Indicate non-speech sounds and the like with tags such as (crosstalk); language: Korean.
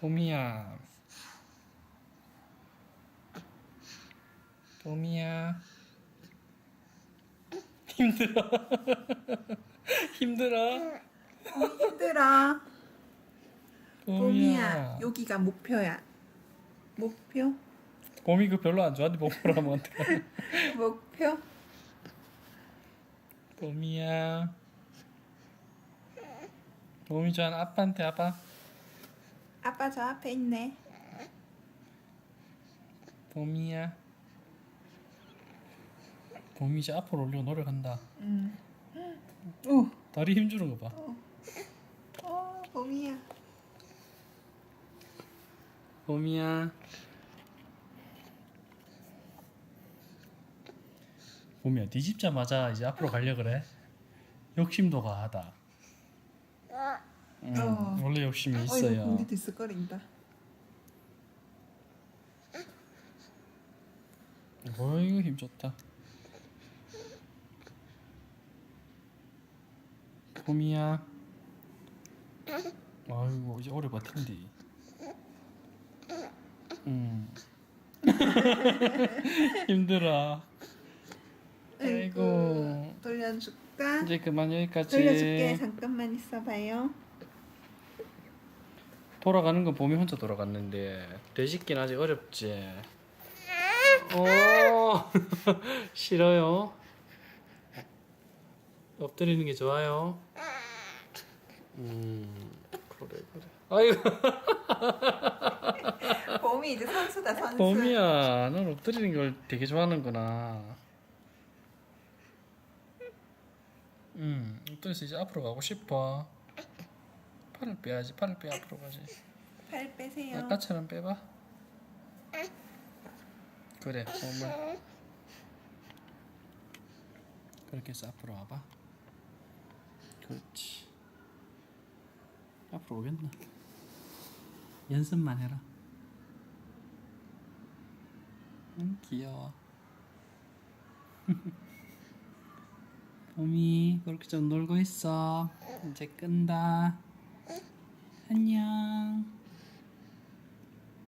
봄이야. 봄이야. 힘들어. (laughs) 힘들어. 힘들어. 봄이야. 봄이야. 여기가 목표야. 목표? 봄이 그 별로 안 좋아하는데 목표로 하면 어떡해. (laughs) 목표? 봄이야. 봄이 좋아하는 아빠한테 아빠. 아빠 저 앞에 있네. 봄이야. 봄이 이제 앞으로 올리고 노력한다. 응. 오, 다리 힘주는 거 봐. 어, 봄이야. 봄이야. 봄이야, 뒤집자마자 이제 앞으로 가려 그래. 욕심도 가하다. 음, 어. 원래 욕심이 어이구, 있어요. 공기 들썩거린다. 어이구 힘 좋다. 봄이야. 아이고 이제 오래 버틴디. 음. (laughs) 힘들어. 아이고. 돌려줄까? 이제 그만 여기까지. 돌려줄게. 잠깐만 있어봐요. 돌아가는 건 봄이 혼자 돌아갔는데 되짓긴 아직 어렵지. 오 (laughs) 싫어요. 엎드리는 게 좋아요. 음 그래 그래. 아이고 (laughs) 봄이 이제 선수다 선수. 봄이야, 넌 엎드리는 걸 되게 좋아하는구나. 음 엎드려서 이제 앞으로 가고 싶어. 팔을 빼야지, 팔을 빼 앞으로 가지. 팔 빼세요. 아까처럼 빼봐. 그래, 몸을. 그렇게 해서 앞으로 와봐. 그렇지. 앞으로 오겠나? 연습만 해라. 응, 귀여워. (laughs) 봄이 그렇게 좀 놀고 있어. 이제 끈다. 안녕.